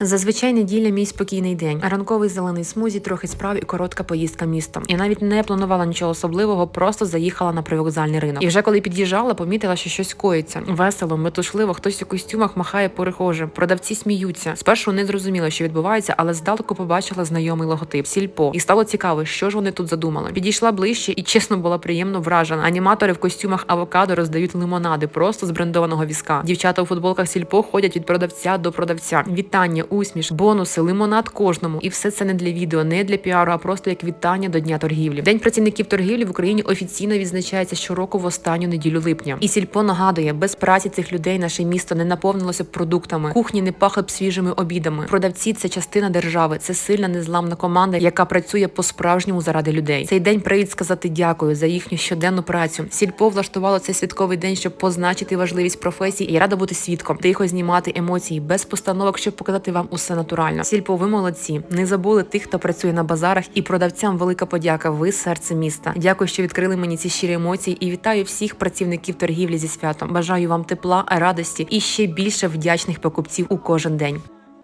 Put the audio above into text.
Зазвичай неділя мій спокійний день. Ранковий зелений смузі, трохи справ і коротка поїздка містом. Я навіть не планувала нічого особливого, просто заїхала на привокзальний ринок. І вже коли під'їжджала, помітила, що щось коїться. Весело, метушливо, хтось у костюмах махає перехожим. Продавці сміються. Спершу не зрозуміла, що відбувається, але здалеку побачила знайомий логотип сільпо. І стало цікаво, що ж вони тут задумали. Підійшла ближче і чесно була приємно вражена. Аніматори в костюмах авокадо роздають лимонади просто з брендованого візка. Дівчата у футболках сільпо ходять від продавця до продавця. Вітання, усміш, бонуси, лимонад кожному. І все це не для відео, не для піару, а просто як вітання до дня торгівлі. День працівників торгівлі в Україні офіційно відзначається щороку в останню неділю липня. І сільпо нагадує, без праці цих людей наше місто не наповнилося б продуктами. Кухні не пахли б свіжими обідами. Продавці це частина держави, це сильна незламна команда, яка працює по-справжньому заради людей. Цей день привід сказати дякую за їхню щоденну працю. Сільпо влаштувало цей святковий день, щоб позначити важливість професії. І рада бути свідком, тихо знімати емоції без постановок, щоб показати вам усе натурально. Сільпо, ви молодці. Не забули тих, хто працює на базарах, і продавцям велика подяка. Ви серце міста. Дякую, що відкрили мені ці щирі емоції. І вітаю всіх працівників торгівлі зі святом. Бажаю вам тепла, радості і ще більше вдячних покупців у кожен день.